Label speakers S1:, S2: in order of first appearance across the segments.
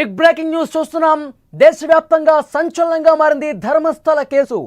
S1: Big breaking news చూస్తున్నాం. దేశవ్యాప్తంగా సంచలనంగా మారింది ధర్మస్థల కేసు.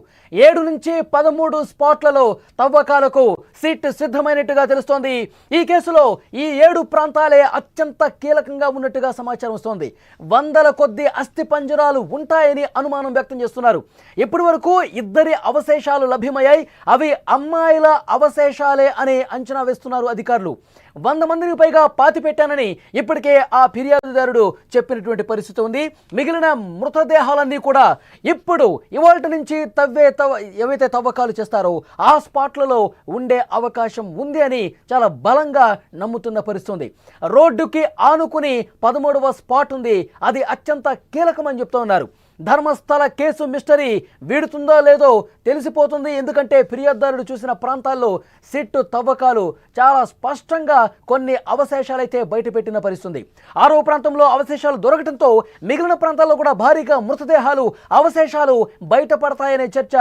S1: ఏడు నుంచి పదమూడు స్పాట్లలో తవ్వకాలకు సీట్ సిద్ధమైనట్టుగా తెలుస్తోంది. ఈ కేసులో ఈ ఏడు ప్రాంతాలే అత్యంత కీలకంగా ఉన్నట్టుగా సమాచారం వస్తోంది. వందల కొద్ది అస్థి పంజరాలు ఉంటాయని అనుమానం వ్యక్తం చేస్తున్నారు. ఇప్పటి వరకు ఇద్దరి అవశేషాలు లభ్యమయ్యాయి. అవి అమ్మాయిల అవశేషాలే అని అంచనా వేస్తున్నారు అధికారులు. వంద మందిని పైగా పాతి పెట్టానని ఇప్పటికే ఆ ఫిర్యాదుదారుడు చెప్పినటువంటి పరిస్థితి ఉంది. మిగిలిన మృతదేహాలన్నీ కూడా ఇప్పుడు ఇవాళ నుంచి తవ్వే తవ్వ ఏవైతే తవ్వకాలు చేస్తారో ఆ స్పాట్లలో ఉండే అవకాశం ఉంది అని చాలా బలంగా నమ్ముతున్న పరిస్థితుంది. రోడ్డుకి ఆనుకుని పదమూడవ స్పాట్ ఉంది. అది అత్యంత కీలకమని చెప్తూ ఉన్నారు. ధర్మస్థల కేసు మిస్టరీ వీడుతుందో లేదో తెలిసిపోతుంది. ఎందుకంటే ఫిర్యాదుదారుడు చూసిన ప్రాంతాల్లో సిట్టు తవ్వకాలు చాలా స్పష్టంగా కొన్ని అవశేషాలైతే బయటపెట్టిన పరిస్థితుంది. ఆరో ప్రాంతంలో అవశేషాలు దొరకడంతో మిగిలిన ప్రాంతాల్లో కూడా భారీగా మృతదేహాలు అవశేషాలు బయటపడతాయనే చర్చ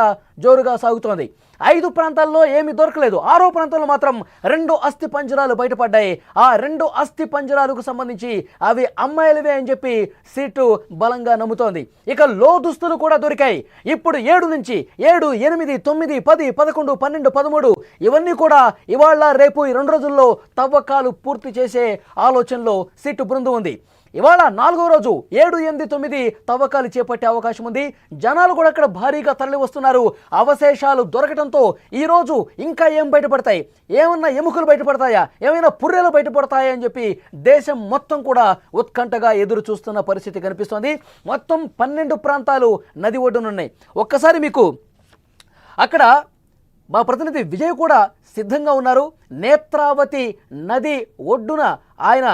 S1: జోరుగా సాగుతోంది. ఐదు ప్రాంతాల్లో ఏమీ దొరకలేదు. ఆరో ప్రాంతంలో మాత్రం రెండు అస్థి పంజరాలు బయటపడ్డాయి. ఆ రెండు అస్థి పంజరాలకు సంబంధించి అవి అమ్మాయిలవే అని చెప్పి సీటు బలంగా నమ్ముతోంది. ఇక లో దుస్తులు కూడా దొరికాయి. ఇప్పుడు ఏడు నుంచి ఏడు ఎనిమిది తొమ్మిది పది పదకొండు పన్నెండు పదమూడు ఇవన్నీ కూడా ఇవాళ రేపు ఈ రెండు రోజుల్లో తవ్వకాలు పూర్తి చేసే ఆలోచనలో సీటు బృందం ఉంది. ఇవాళ నాలుగో రోజు ఏడు ఎనిమిది తొమ్మిది తవ్వకాలు చేపట్టే అవకాశం ఉంది. జనాలు కూడా అక్కడ భారీగా తరలి వస్తున్నారు అవశేషాలు దొరకడంతో ఈ రోజు ఇంకా ఏం బయటపడతాయి? ఏమన్నా ఎముకలు బయటపడతాయా? ఏమైనా పుర్రెలు బయటపడతాయా అని చెప్పి దేశం మొత్తం కూడా ఉత్కంఠగా ఎదురు చూస్తున్న పరిస్థితి కనిపిస్తోంది. మొత్తం పన్నెండు ప్రాంతాలు నది ఒడ్డునున్నాయి ఒక్కసారి మీకు అక్కడ మా ప్రతినిధి విజయ్ కూడా సిద్ధంగా ఉన్నారు. నేత్రావతి నది ఒడ్డున ఆయన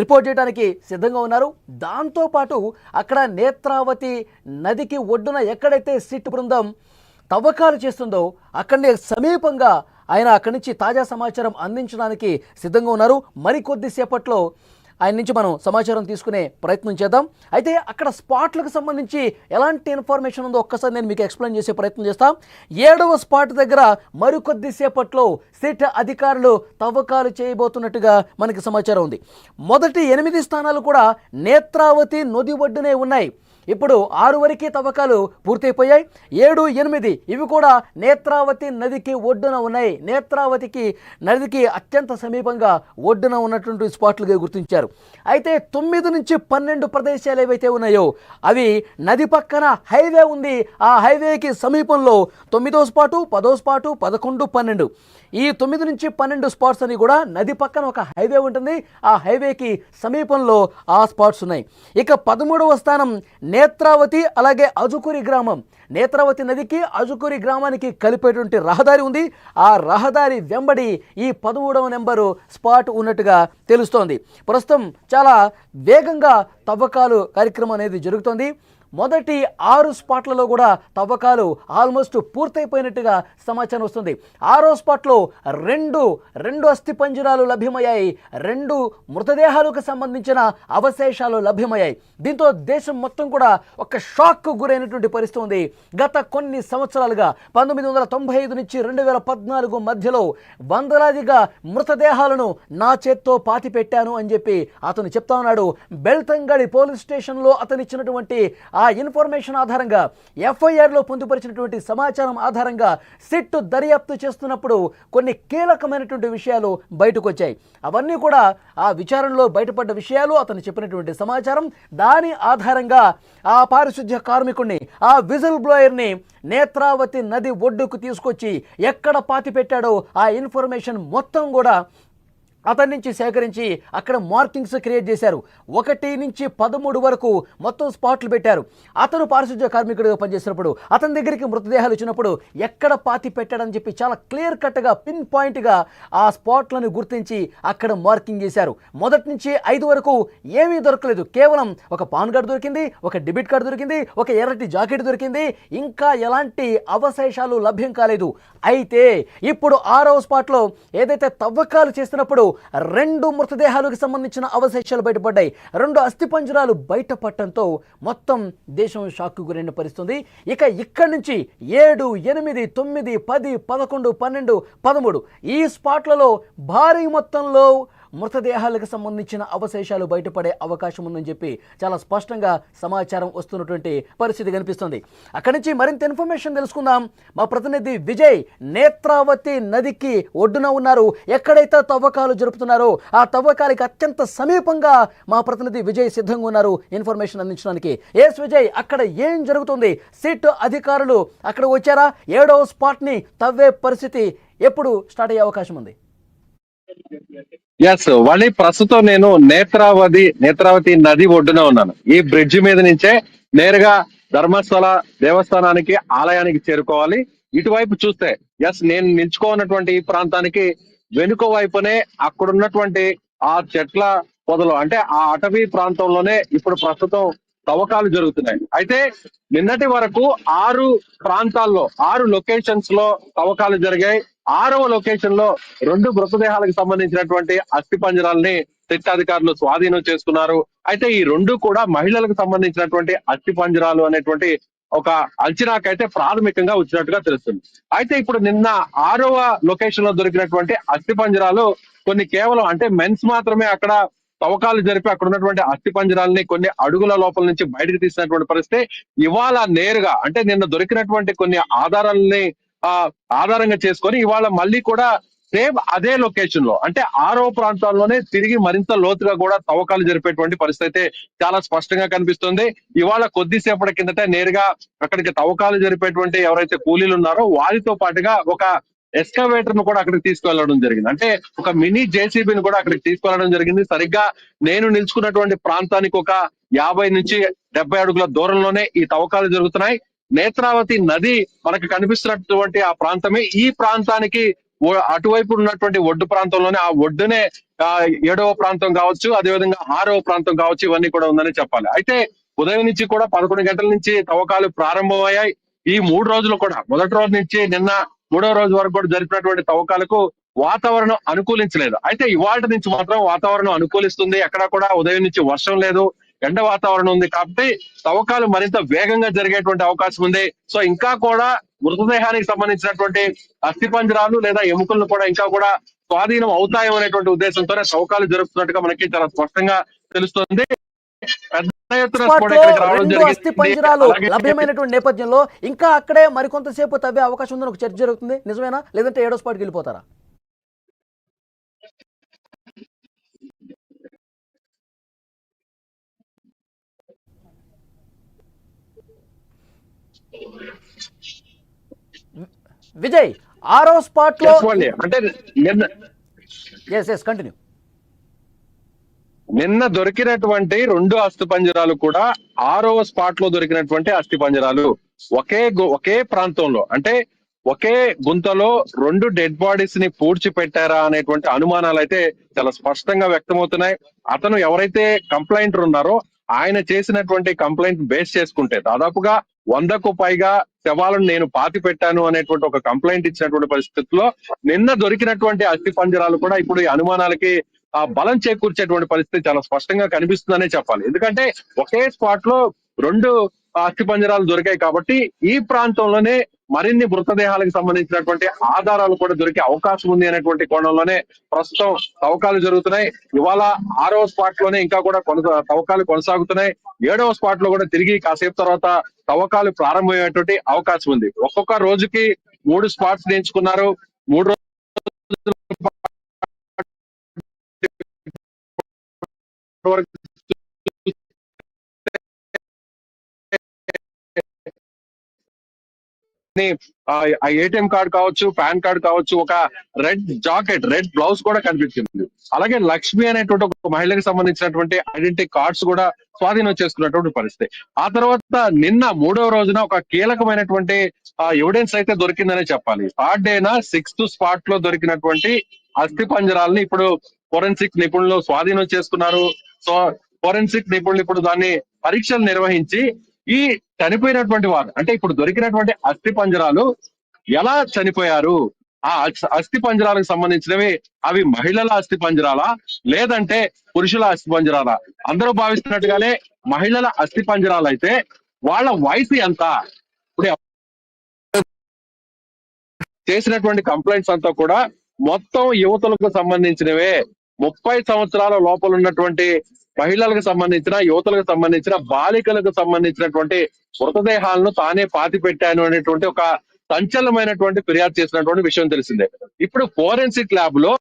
S1: రిపోర్ట్ చేయడానికి సిద్ధంగా ఉన్నారు. దాంతోపాటు అక్కడ నేత్రావతి నదికి ఒడ్డున ఎక్కడైతే సిట్ బృందం తవ్వకాలు చేస్తుందో అక్కడనే సమీపంగా ఆయన అక్కడి నుంచి తాజా సమాచారం అందించడానికి సిద్ధంగా ఉన్నారు. మరికొద్దిసేపట్లో ఆయన నుంచి మనం సమాచారం తీసుకునే ప్రయత్నం చేద్దాం. అయితే అక్కడ స్పాట్లకు సంబంధించి ఎలాంటి ఇన్ఫర్మేషన్ ఉందో ఒక్కసారి నేను మీకు ఎక్స్ప్లెయిన్ చేసే ప్రయత్నం చేస్తాం. ఏడవ స్పాట్ దగ్గర మరికొద్దిసేపట్లో సిట్ అధికారులు తవ్వకాలు చేయబోతున్నట్టుగా మనకి సమాచారం ఉంది. మొదటి ఎనిమిది స్థానాలు కూడా నేత్రావతి నది ఒడ్డునే ఉన్నాయి. ఇప్పుడు ఆరు వరకు తవ్వకాలు పూర్తయిపోయాయి. ఏడు ఎనిమిది ఇవి కూడా నేత్రావతి నదికి ఒడ్డున ఉన్నాయి. నేత్రావతికి నదికి అత్యంత సమీపంగా ఒడ్డున ఉన్నటువంటి స్పాట్లుగా గుర్తించారు. అయితే తొమ్మిది నుంచి పన్నెండు ప్రదేశాలు ఏవైతే ఉన్నాయో అవి నది పక్కన హైవే ఉంది. ఆ హైవేకి సమీపంలో తొమ్మిదో స్పాటు పదో స్పాటు పదకొండు పన్నెండు. ఈ తొమ్మిది నుంచి పన్నెండు స్పాట్స్ అని కూడా నది పక్కన ఒక హైవే ఉంటుంది. ఆ హైవేకి సమీపంలో ఆ స్పాట్స్ ఉన్నాయి. ఇక పదమూడవ స్థానం నేత్రావతి అలాగే అజుకురి గ్రామం. నేత్రావతి నదికి అజుకురి గ్రామానికి కలిపేటువంటి రహదారి ఉంది. ఆ రహదారి వెంబడి ఈ పదమూడవ నెంబరు స్పాట్ ఉన్నట్టుగా తెలుస్తోంది. ప్రస్తుతం చాలా వేగంగా తవ్వకాలు కార్యక్రమం అనేది జరుగుతోంది. మొదటి ఆరు స్పాట్లలో కూడా తవ్వకాలు ఆల్మోస్ట్ పూర్తయిపోయినట్టుగా సమాచారం వస్తుంది. ఆరో స్పాట్లో రెండు రెండు అస్థి పంజరాలు లభ్యమయ్యాయి. రెండు మృతదేహాలకు సంబంధించిన అవశేషాలు లభ్యమయ్యాయి. దీంతో దేశం మొత్తం కూడా ఒక షాక్ గురైనటువంటి పరిస్థితి ఉంది. గత కొన్ని సంవత్సరాలుగా పంతొమ్మిది వందల తొంభై ఐదు నుంచి రెండు వేల పద్నాలుగు మధ్యలో వందలాదిగా మృతదేహాలను నా చేత్తో పాతిపెట్టాను అని చెప్పి అతను చెప్తా ఉన్నాడు. బెల్తంగడి పోలీస్ స్టేషన్లో అతనిచ్చినటువంటి ఆ ఇన్ఫర్మేషన్ ఆధారంగా ఎఫ్ఐఆర్లో పొందుపరిచినటువంటి సమాచారం ఆధారంగా సిట్ దర్యాప్తు చేస్తున్నప్పుడు కొన్ని కీలకమైనటువంటి విషయాలు బయటకు వచ్చాయి అవన్నీ కూడా ఆ విచారణలో బయటపడ్డ విషయాలు అతను చెప్పినటువంటి సమాచారం. దాని ఆధారంగా ఆ పారిశుద్ధ్య కార్మికుడిని ఆ విజిల్ బ్లోయర్ని నేత్రావతి నది ఒడ్డుకు తీసుకొచ్చి ఎక్కడ పాతి పెట్టాడో ఆ ఇన్ఫర్మేషన్ మొత్తం కూడా అతని నుంచి సేకరించి అక్కడ మార్కింగ్స్ క్రియేట్ చేశారు. ఒకటి నుంచి పదమూడు వరకు మొత్తం స్పాట్లు పెట్టారు. అతను పారిశుద్ధ్య కార్మికుడిగా పనిచేసినప్పుడు అతని దగ్గరికి మృతదేహాలు వచ్చినప్పుడు ఎక్కడ పాతి పెట్టాడని చెప్పి చాలా క్లియర్ కట్గా పిన్ పాయింట్గా ఆ స్పాట్లను గుర్తించి అక్కడ మార్కింగ్ చేశారు. మొదటి నుంచి ఐదు వరకు ఏమీ దొరకలేదు. కేవలం ఒక పాన్ కార్డు దొరికింది ఒక డెబిట్ కార్డు దొరికింది ఒక ఎర్రటి జాకెట్ దొరికింది. ఇంకా ఎలాంటి అవశేషాలు లభ్యం కాలేదు. అయితే ఇప్పుడు ఆరవ స్పాట్లో ఏదైతే తవ్వకాలు చేస్తున్నప్పుడు రెండు మృతదేహాలకు సంబంధించిన అవశేషాలు బయటపడ్డాయి. రెండు అస్థిపంజరాలు బయటపడటంతో మొత్తం దేశం షాక్కు గురైన పరిస్థితుంది. ఇక ఇక్కడి నుంచి ఏడు ఎనిమిది తొమ్మిది పది పదకొండు పన్నెండు పదమూడు ఈ స్పాట్లలో భారీ మొత్తంలో మృతదేహాలకు సంబంధించిన అవశేషాలు బయటపడే అవకాశం ఉందని చెప్పి చాలా స్పష్టంగా సమాచారం వస్తున్నటువంటి పరిస్థితి కనిపిస్తుంది. అక్కడి నుంచి మరింత ఇన్ఫర్మేషన్ తెలుసుకుందాం. మా ప్రతినిధి విజయ్ నేత్రావతి నదికి ఒడ్డున ఉన్నారు. ఎక్కడైతే తవ్వకాలు జరుపుతున్నారో ఆ తవ్వకాలకి అత్యంత సమీపంగా మా ప్రతినిధి విజయ్ సిద్ధంగా ఉన్నారు ఇన్ఫర్మేషన్ అందించడానికి. ఎస్ విజయ్ అక్కడ ఏం జరుగుతుంది? సిట్ అధికారులు అక్కడ వచ్చారా? ఏడవ స్పాట్ని తవ్వే పరిస్థితి ఎప్పుడు స్టార్ట్ అయ్యే అవకాశం ఉంది?
S2: ఎస్ వాళ్ళి ప్రస్తుతం నేను నేత్రావతి నేత్రావతి నది ఒడ్డున ఉన్నాను. ఈ బ్రిడ్జ్ మీద నుంచే నేరుగా ధర్మస్థల దేవస్థానానికి ఆలయానికి చేరుకోవాలి. ఇటువైపు చూస్తే ఎస్ నేను నిల్చుకోనటువంటి ఈ ప్రాంతానికి వెనుక వైపునే అక్కడ ఉన్నటువంటి ఆ చెట్ల పొదలు అంటే ఆ అటవీ ప్రాంతంలోనే ఇప్పుడు ప్రస్తుతం తవ్వకాలు జరుగుతున్నాయి. అయితే నిన్నటి వరకు ఆరు ప్రాంతాల్లో ఆరు లొకేషన్స్లో తవ్వకాలు జరిగాయి. ఆరవ లొకేషన్లో రెండు మృతదేహాలకు సంబంధించినటువంటి అస్థి పంజరాలని సిట్ అధికారులు స్వాధీనం చేసుకున్నారు. అయితే ఈ రెండు కూడా మహిళలకు సంబంధించినటువంటి అస్థి పంజరాలు అనేటువంటి ఒక అంచనాకైతే ప్రాథమికంగా వచ్చినట్టుగా తెలుస్తుంది. అయితే ఇప్పుడు నిన్న ఆరవ లొకేషన్లో దొరికినటువంటి అస్థి పంజరాలు కొన్ని కేవలం అంటే మెన్స్ మాత్రమే అక్కడ తవ్వకాలు జరిపి అక్కడ ఉన్నటువంటి అస్థి పంజరాలని కొన్ని అడుగుల లోపల నుంచి బయటకు తీసినటువంటి పరిస్థితి. ఇవాళ నేరుగా అంటే నిన్న దొరికినటువంటి కొన్ని ఆధారాలని ఆధారంగా చేసుకొని ఇవాళ మళ్ళీ కూడా సేమ్ అదే లొకేషన్లో అంటే ఆరో ప్రాంతాల్లోనే తిరిగి మరింత లోతుగా కూడా తవ్వకాలు జరిపేటువంటి పరిస్థితి అయితే చాలా స్పష్టంగా కనిపిస్తుంది. ఇవాళ కొద్దిసేపటి కిందట నేరుగా అక్కడికి తవ్వకాలు జరిపేటువంటి ఎవరైతే కూలీలు ఉన్నారో వారితో పాటుగా ఒక ఎస్కవేటర్ను కూడా అక్కడికి తీసుకెళ్ళడం జరిగింది. అంటే ఒక మినీ జేసీబీని కూడా అక్కడికి తీసుకెళ్ళడం జరిగింది. సరిగ్గా నేను నిల్చుకున్నటువంటి ప్రాంతానికి ఒక యాభై నుంచి డెబ్బై అడుగుల దూరంలోనే ఈ తవ్వకాలు జరుగుతున్నాయి. నేత్రావతి నది మనకు కనిపిస్తున్నటువంటి ఆ ప్రాంతమే. ఈ ప్రాంతానికి అటువైపు ఉన్నటువంటి ఒడ్డు ప్రాంతంలోనే ఆ ఒడ్డునే ఆ, ఏడవ ప్రాంతం కావచ్చు అదేవిధంగా ఆరవ ప్రాంతం కావచ్చు ఇవన్నీ కూడా ఉందని చెప్పాలి. అయితే ఉదయం నుంచి కూడా పదకొండు గంటల నుంచి తవ్వకాలు ప్రారంభమయ్యాయి. ఈ మూడు రోజులు కూడా మొదటి రోజు నుంచి నిన్న మూడో రోజు వరకు కూడా జరిపినటువంటి తవ్వకాలకు వాతావరణం అనుకూలించలేదు. అయితే ఇవాళ నుంచి మాత్రం వాతావరణం అనుకూలిస్తుంది. ఎక్కడా కూడా ఉదయం నుంచి వర్షం లేదు. ఎండ వాతావరణం ఉంది కాబట్టి తవ్వకాలు మరింత వేగంగా జరిగేటువంటి అవకాశం ఉంది. సో ఇంకా కూడా మృతదేహానికి సంబంధించినటువంటి అస్థిపంజరాలు లేదా ఎముకలను కూడా ఇంకా కూడా స్వాధీనం అవుతాయి అనేటువంటి ఉద్దేశంతోనే తవ్వకాలు జరుపుతున్నట్టుగా మనకి చాలా స్పష్టంగా తెలుస్తుంది.
S1: పంజరాలు లభ్యమైనటువంటి నేపథ్యంలో ఇంకా అక్కడే మరికొంతసేపు తవ్వే అవకాశం ఉందని ఒక చర్చ జరుగుతుంది. నిజమేనా? లేదంటే ఏడో స్పాట్కి వెళ్ళిపోతారా? విజయ్ ఆరో
S2: స్పాట్లో అంటే నిన్న
S1: ఎస్ ఎస్ కంటిన్యూ
S2: నిన్న దొరికినటువంటి రెండు అస్థి పంజరాలు కూడా ఆరవ స్పాట్లో దొరికినటువంటి అస్థి పంజరాలు ఒకే ఒకే ప్రాంతంలో. అంటే ఒకే గుంతలో రెండు డెడ్ బాడీస్ని పూడ్చి పెట్టారా అనేటువంటి అనుమానాలు అయితే చాలా స్పష్టంగా వ్యక్తమవుతున్నాయి. అతను ఎవరైతే కంప్లైంట్ ఉన్నారో ఆయన చేసినటువంటి కంప్లైంట్ బేస్ చేసుకుంటే దాదాపుగా వందకు పైగా శవాలను నేను పాతి పెట్టాను అనేటువంటి ఒక కంప్లైంట్ ఇచ్చినటువంటి పరిస్థితుల్లో నిన్న దొరికినటువంటి అస్థి పంజరాలు కూడా ఇప్పుడు ఈ అనుమానాలకి ఆ బలం చేకూర్చేటువంటి పరిస్థితి చాలా స్పష్టంగా కనిపిస్తుందనే చెప్పాలి. ఎందుకంటే ఒకే స్పాట్లో రెండు అస్థి పంజరాలు దొరికాయి కాబట్టి ఈ ప్రాంతంలోనే మరిన్ని మృతదేహాలకు సంబంధించినటువంటి ఆధారాలు కూడా దొరికే అవకాశం ఉంది అనేటువంటి కోణంలోనే ప్రస్తుతం తవ్వకాలు జరుగుతున్నాయి. ఇవాళ ఆరవ స్పాట్లోనే ఇంకా కూడా కొనసా తవ్వకాలు కొనసాగుతున్నాయి. ఏడవ స్పాట్లో కూడా తిరిగి కాసేపు తర్వాత తవ్వకాలు ప్రారంభమయ్యేటువంటి అవకాశం ఉంది. ఒక్కొక్క రోజుకి మూడు స్పాట్స్ ఎంచుకున్నారు మూడు రోజుల వరకు ని, ఆ ఆ ఏటీఎం కార్డ్ కావచ్చు పాన్ కార్డ్ కావచ్చు ఒక రెడ్ జాకెట్ రెడ్ బ్లౌజ్ కూడా కనిపించింది. అలాగే లక్ష్మి అనేటువంటి ఒక మహిళకి సంబంధించినటువంటి ఐడెంటిటీ కార్డ్స్ కూడా స్వాధీనం చేసుకున్నటువంటి పరిస్థితి. ఆ తర్వాత నిన్న మూడవ రోజున ఒక కీలకమైనటువంటి ఎవిడెన్స్ అయితే దొరికిందనే చెప్పాలి. థర్డ్ డేన సిక్స్త్ స్పాట్లో దొరికినటువంటి అస్థి పంజరాలని ఇప్పుడు ఫోరెన్సిక్ నిపుణులు స్వాధీనం చేసుకున్నారు. సో ఫోరెన్సిక్ నిపుణులు ఇప్పుడు దాన్ని పరీక్షలు నిర్వహించి ఈ చనిపోయినటువంటి వారు అంటే ఇప్పుడు దొరికినటువంటి అస్థి పంజరాలు ఎలా చనిపోయారు? ఆ అస్థి పంజరాలకు సంబంధించినవి అవి మహిళల అస్థి పంజరాలా? లేదంటే పురుషుల అస్థి పంజరాలా? అందరూ భావిస్తున్నట్టుగానే మహిళల అస్థి పంజరాలు అయితే వాళ్ళ వయసు ఎంత? ఇప్పుడు చేసినటువంటి కంప్లైంట్స్ అంతా కూడా మొత్తం యువతులకు సంబంధించినవే. ముప్పై సంవత్సరాల లోపల ఉన్నటువంటి మహిళలకు సంబంధించిన యువతలకు సంబంధించిన బాలికలకు సంబంధించినటువంటి మృతదేహాలను తానే పాతి పెట్టాను అనేటువంటి ఒక సంచలనమైనటువంటి ఫిర్యాదు చేసినటువంటి విషయం తెలిసిందే. ఇప్పుడు ఫోరెన్సిక్ ల్యాబ్లో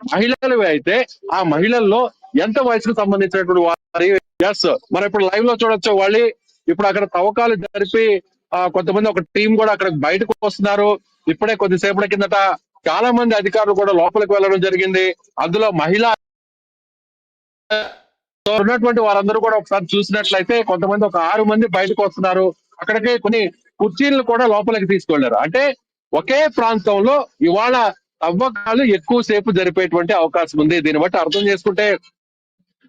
S2: మహిళలు అయితే ఆ మహిళల్లో ఎంత వయసుకు సంబంధించినటువంటి వారి ఎస్ మనం ఇప్పుడు లైవ్లో చూడొచ్చు వాళ్ళు. ఇప్పుడు అక్కడ తవ్వకాలు జరిపి ఆ, కొంతమంది ఒక టీం కూడా అక్కడ బయటకు వస్తున్నారు. ఇప్పుడే కొద్దిసేపటి కిందట చాలా మంది అధికారులు కూడా లోపలికి వెళ్ళడం జరిగింది. అందులో మహిళ సో ఉన్నటువంటి వారందరూ కూడా ఒకసారి చూసినట్లయితే కొంతమంది ఒక ఆరు మంది బయటకు వస్తున్నారు. అక్కడికి కొన్ని కుర్చీలను కూడా లోపలికి తీసుకెళ్ళారు. అంటే ఒకే ప్రాంతంలో ఇవాళ తవ్వకాలు ఎక్కువ సేపు జరిపేటువంటి అవకాశం ఉంది. దీన్ని బట్టి అర్థం చేసుకుంటే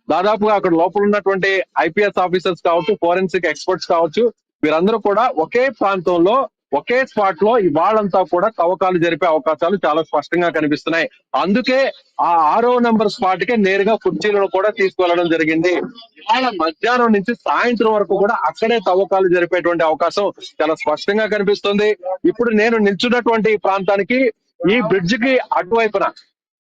S2: దాదాపుగా అక్కడ లోపల ఉన్నటువంటి ఐపీఎస్ ఆఫీసర్స్ కావచ్చు ఫోరెన్సిక్ ఎక్స్పర్ట్స్ కావచ్చు వీరందరూ కూడా ఒకే ప్రాంతంలో ఒకే స్పాట్లో ఇవాళంతా కూడా తవ్వకాలు జరిపే అవకాశాలు చాలా స్పష్టంగా కనిపిస్తున్నాయి. అందుకే ఆ ఆరో నంబర్ స్పాట్ కే నేరుగా కుర్చీలను కూడా తీసుకువెళ్ళడం జరిగింది. ఇవాళ మధ్యాహ్నం నుంచి సాయంత్రం వరకు కూడా అక్కడే తవ్వకాలు జరిపేటువంటి అవకాశం చాలా స్పష్టంగా కనిపిస్తుంది. ఇప్పుడు నేను నిల్చున్నటువంటి ప్రాంతానికి ఈ బ్రిడ్జ్కి అటువైపున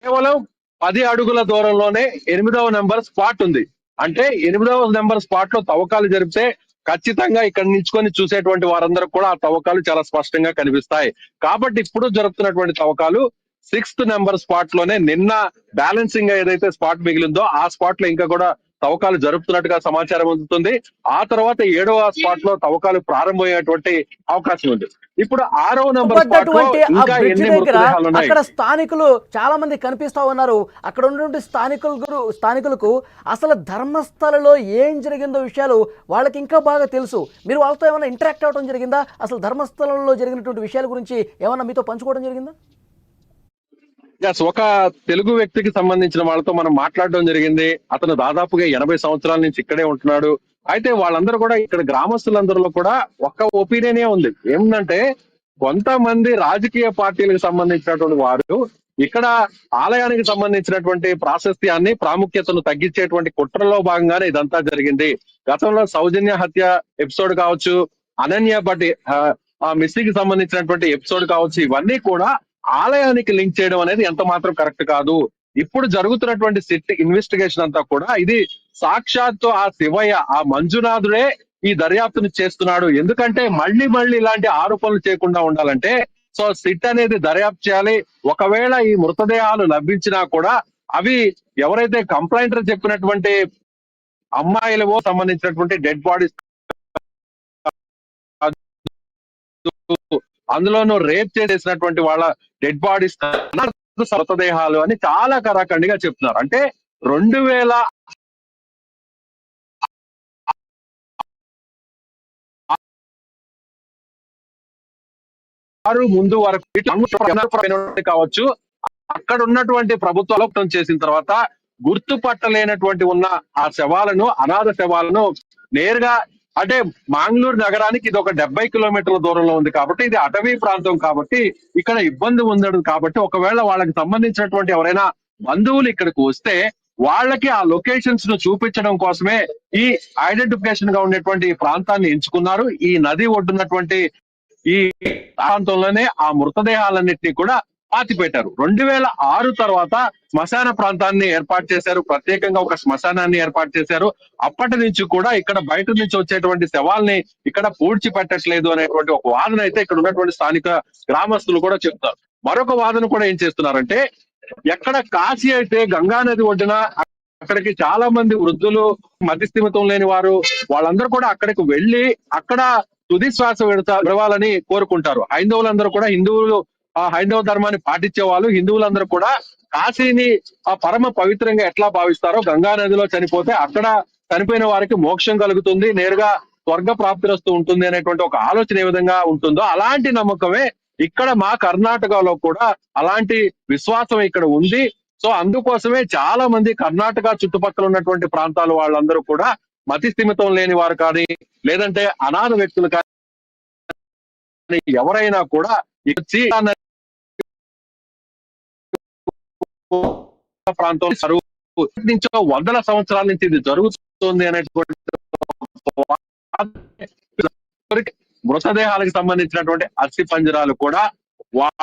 S2: కేవలం పది అడుగుల దూరంలోనే ఎనిమిదవ నెంబర్ స్పాట్ ఉంది. అంటే ఎనిమిదవ నెంబర్ స్పాట్లో తవ్వకాలు జరిపితే ఖచ్చితంగా ఇక్కడ నిల్చుకొని చూసేటువంటి వారందరూ కూడా ఆ తవ్వకాలు చాలా స్పష్టంగా కనిపిస్తాయి. కాబట్టి ఇప్పుడు జరుగుతున్నటువంటి తవ్వకాలు సిక్స్త్ నెంబర్ స్పాట్లోనే నిన్న బ్యాలెన్సింగ్ ఏదైతే స్పాట్ మిగిలిందో ఆ స్పాట్లో ఇంకా కూడా తవ్వకాలు జరుపుతున్నట్టుగా సమాచారం అందుతుంది. ఆ తర్వాత ఏడవ స్పాట్లో తవ్వకాలు ప్రారంభమయ్యేటువంటి అవకాశం ఉంది. ఇప్పుడు ఆరవ నెంబర్
S1: అక్కడ స్థానికులు చాలా మంది కనిపిస్తా ఉన్నారు. అక్కడ ఉన్నటువంటి స్థానికులు స్థానికులకు అసలు ధర్మస్థలలో ఏం జరిగిందో విషయాలు వాళ్ళకి ఇంకా బాగా తెలుసు. మీరు వాళ్ళతో ఏమైనా ఇంటరాక్ట్ అవ్వడం జరిగిందా? అసలు ధర్మస్థలంలో జరిగినటువంటి విషయాల గురించి ఏమైనా మీతో పంచుకోవడం జరిగిందా?
S2: ఒక తెలుగు వ్యక్తికి సంబంధించిన వాళ్ళతో మనం మాట్లాడడం జరిగింది. అతను దాదాపుగా ఎనభై సంవత్సరాల నుంచి ఇక్కడే ఉంటున్నాడు. అయితే వాళ్ళందరూ కూడా ఇక్కడ గ్రామస్తులందరిలో కూడా ఒక్క ఒపీనియనే ఉంది. ఏంటంటే కొంతమంది రాజకీయ పార్టీలకు సంబంధించినటువంటి వారు ఇక్కడ ఆలయానికి సంబంధించినటువంటి ప్రాశస్త్యాన్ని ప్రాముఖ్యతను తగ్గించేటువంటి కుట్రలో భాగంగానే ఇదంతా జరిగింది. గతంలో సౌజన్య హత్య ఎపిసోడ్ కావచ్చు అనన్య బట్టి ఆ మిస్సింగ్ సంబంధించినటువంటి ఎపిసోడ్ కావచ్చు ఇవన్నీ కూడా ఆలయానికి లింక్ చేయడం అనేది ఎంత మాత్రం కరెక్ట్ కాదు. ఇప్పుడు జరుగుతున్నటువంటి సిట్ ఇన్వెస్టిగేషన్ అంతా కూడా ఇది సాక్షాత్తు ఆ శివయ్య ఆ మంజునాథుడే ఈ దర్యాప్తును చేస్తున్నాడు. ఎందుకంటే మళ్ళీ మళ్ళీ ఇలాంటి ఆరోపణలు చేయకుండా ఉండాలంటే సో సిట్ అనేది దర్యాప్తు చేయాలి. ఒకవేళ ఈ మృతదేహాలు లభించినా కూడా అవి ఎవరైతే కంప్లైంటర్ చెప్పినటువంటి అమ్మాయిలవో సంబంధించినటువంటి డెడ్ బాడీస్ అందులోనూ రేప్ చేసేసినటువంటి వాళ్ళ డెడ్ బాడీస్ మృతదేహాలు అని చాలా కరాఖండిగా చెప్తున్నారు. అంటే రెండు వేల ఆరు ముందు వరకు కావచ్చు. అక్కడ ఉన్నటువంటి ప్రభుత్వాలు చేసిన తర్వాత గుర్తుపట్టలేనటువంటి ఉన్న ఆ శవాలను అనాథ శవాలను నేరుగా అంటే మాంగ్లూరు నగరానికి ఇది ఒక డెబ్బై కిలోమీటర్ల దూరంలో ఉంది కాబట్టి ఇది అటవీ ప్రాంతం కాబట్టి ఇక్కడ ఇబ్బంది ఉండదు కాబట్టి ఒకవేళ వాళ్ళకి సంబంధించినటువంటి ఎవరైనా బంధువులు ఇక్కడికి వస్తే వాళ్ళకి ఆ లొకేషన్స్ను చూపించడం కోసమే ఈ ఐడెంటిఫికేషన్గా ఉండేటువంటి ప్రాంతాన్ని ఎంచుకున్నారు. ఈ నది ఒడ్డున్నటువంటి ఈ ప్రాంతంలోనే ఆ మృతదేహాలన్నింటినీ కూడా పాతి పెట్టారు. రెండు వేల ఆరు తర్వాత శ్మశాన ప్రాంతాన్ని ఏర్పాటు చేశారు. ప్రత్యేకంగా ఒక శ్మశానాన్ని ఏర్పాటు చేశారు. అప్పటి నుంచి కూడా ఇక్కడ బయట నుంచి వచ్చేటువంటి శవాల్ని ఇక్కడ పూడ్చి పెట్టట్లేదు అనేటువంటి ఒక వాదన అయితే ఇక్కడ ఉన్నటువంటి స్థానిక గ్రామస్తులు కూడా చెప్తారు. మరొక వాదన కూడా ఏం చేస్తున్నారంటే ఎక్కడ కాశీ అయితే గంగా నది ఒడ్డున అక్కడికి చాలా మంది వృద్ధులు మతిస్థిమితం లేని వారు వాళ్ళందరూ కూడా అక్కడికి వెళ్ళి అక్కడ తుది శ్వాస విడత విడవాలని కోరుకుంటారు. హైందవులందరూ కూడా హిందువులు ఆ హైందవ ధర్మాన్ని పాటించే వాళ్ళు హిందువులందరూ కూడా కాశీని ఆ పరమ పవిత్రంగా ఎట్లా భావిస్తారో గంగా నదిలో చనిపోతే అక్కడ చనిపోయిన వారికి మోక్షం కలుగుతుంది నేరుగా స్వర్గ ప్రాప్తిరస్తు ఉంటుంది అనేటువంటి ఒక ఆలోచన ఏ విధంగా ఉంటుందో అలాంటి నమ్మకమే ఇక్కడ మా కర్ణాటకలో కూడా అలాంటి విశ్వాసం ఇక్కడ ఉంది. సో అందుకోసమే చాలా మంది కర్ణాటక చుట్టుపక్కల ఉన్నటువంటి ప్రాంతాల వాళ్ళందరూ కూడా మతి స్థిమితం లేని వారు కానీ లేదంటే అనాథ వ్యక్తులు కానీ ఎవరైనా కూడా ఇచ్చి ప్రాంతం వందల సంవత్సరాల నుంచి ఇది జరుగుతుంది అనేటువంటి మృతదేహాలకు సంబంధించినటువంటి అస్థి పంజరాలు కూడా వాళ్ళ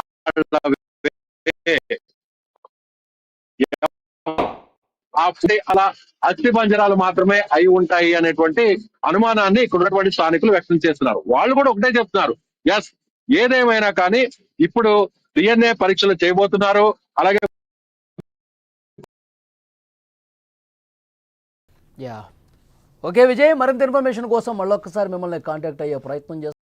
S2: అలా అస్థి పంజరాలు మాత్రమే అయి ఉంటాయి అనేటువంటి అనుమానాన్ని ఇక్కడ ఉన్నటువంటి స్థానికులు వ్యక్తం చేస్తున్నారు. వాళ్ళు కూడా ఒకటే చెప్తున్నారు. ఎస్ ఏదేమైనా కానీ ఇప్పుడు డిఎన్ఏ పరీక్షలు చేయబోతున్నారు. అలాగే
S1: యా ఓకే విజయ్ మరింత ఇన్ఫర్మేషన్ కోసం మళ్ళొక్కసారి మిమ్మల్ని కాంటాక్ట్ అయ్యే ప్రయత్నం చేస్తాం